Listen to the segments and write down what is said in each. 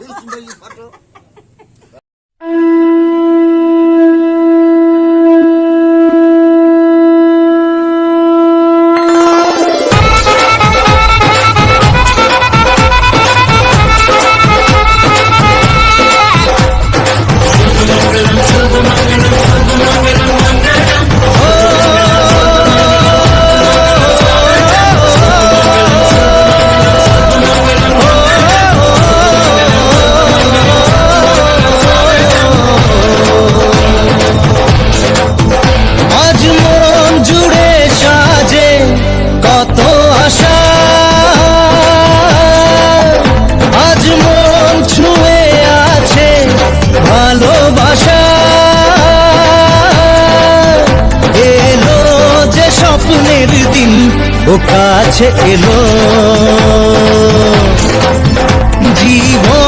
没想到一发生 কাছে এলো। জীবন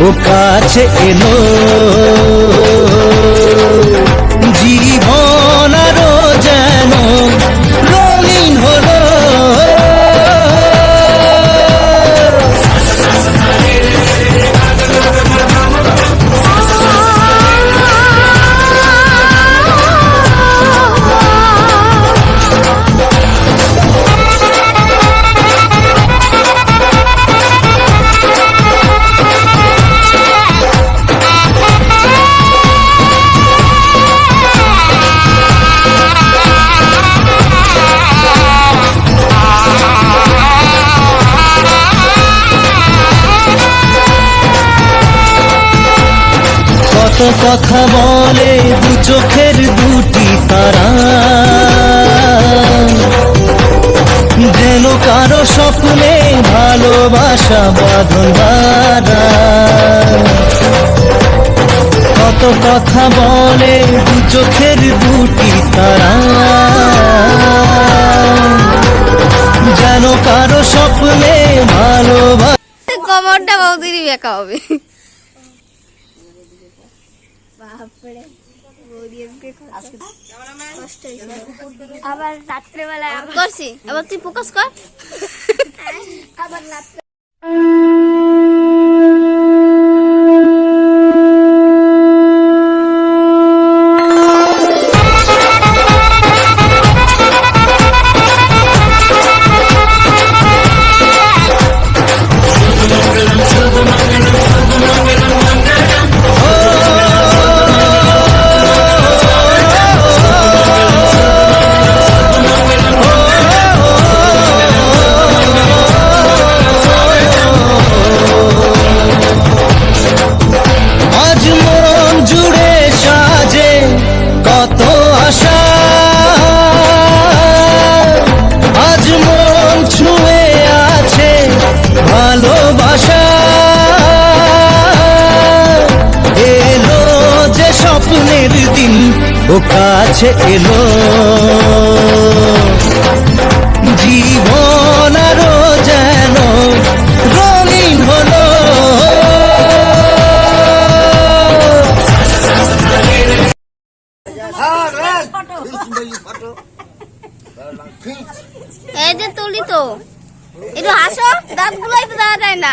ও কাছে এলো কত কথা বলে দু চোখের দুটি তারা। যেন কারও স্বপ্নে ভালোবাসা বাঁধন বাঁধা। কত কথা বলে দু চোখের দুটি তারা। যেন কারও স্বপ্নে ভালোবাসা কবরটা বৌদিরই বেকা হবে আবার রাত্রেবেলা করছি। আবার তুই ফোকাস কর। আবার রাত্রে ও কাছে এলো। জীবন আরও যেন রঙিন হলো। এই যে তুলি তো। একটু হাসো দাঁতগুলো একটু দেওয়া যায় না।